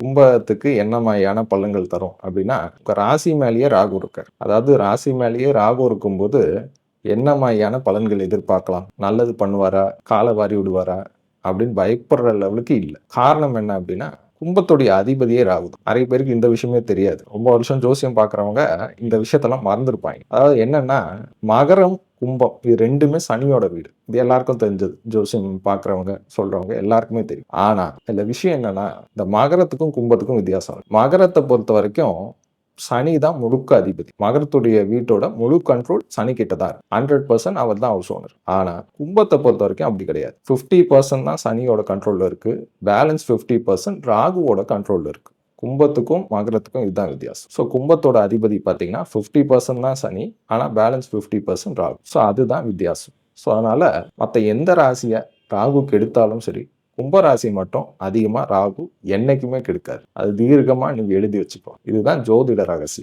கும்பத்துக்கு என்ன மாதிரியான பலன்கள் தரும் அப்படின்னா ராசி மேலேயே ராகு இருக்கார். அதாவது ராசி மேலேயே ராகு இருக்கும்போது என்ன மாதிரியான பலன்கள் எதிர்பார்க்கலாம்? நல்லது பண்ணுவாரா? காலை வாரி விடுவாரா? அப்படின்னு பயப்படுற லெவலுக்கு இல்லை. காரணம் என்ன அப்படின்னா கும்பத்துடைய அதிபதியே ராகு. நிறைய பேருக்கு இந்த விஷயமே தெரியாது. ரொம்ப வருஷம் ஜோசியம் பார்க்குறவங்க இந்த விஷயத்தெல்லாம் மறந்துருப்பாங்க. அதாவது என்னன்னா மகரம் கும்பம். இது ரெண்டுமே சனியோட வீடு. இது எல்லாருக்கும் தெரிஞ்சது. ஜோசியம் பார்க்குறவங்க சொல்கிறவங்க எல்லாருக்குமே தெரியும். ஆனால் இந்த விஷயம் என்னென்னா இந்த மகரத்துக்கும் கும்பத்துக்கும் வித்தியாசம் மகரத்தை பொறுத்த வரைக்கும் சனி தான் முழுக்க அதிபதி. மகரத்துடைய வீட்டோட முழு கண்ட்ரோல் சனி கிட்ட தான் ஹண்ட்ரட் பர்சன்ட் அவர் தான் ஹவுஸ் ஓனர் ஆனால் கும்பத்தை பொறுத்த வரைக்கும் அப்படி கிடையாது. ஃபிஃப்டி பர்சன்ட் தான் சனியோட கண்ட்ரோலில் இருக்குது பேலன்ஸ் ஃபிஃப்டி பர்சன்ட் ராகுவோட கண்ட்ரோலில் இருக்குது கும்பத்துக்கும் மகரத்துக்கும் இதுதான் வித்தியாசம். ஸோ கும்பத்தோட அதிபதி பார்த்தீங்கன்னா ஃபிஃப்டி பர்சன்ட் தான் சனி ஆனால் balance fifty percent Rahu. So அதுதான் வித்தியாசம். ஸோ அதனால் மற்ற எந்த ராசியை ராகு கெடுத்தாலும் சரி கும்பராசி மட்டும் அதிகமாக ராகு என்னைக்குமே கெடுக்காது. அது தீர்க்கமாக நீங்கள் எழுதி வச்சுப்போம் இதுதான் ஜோதிட ரகசியம்.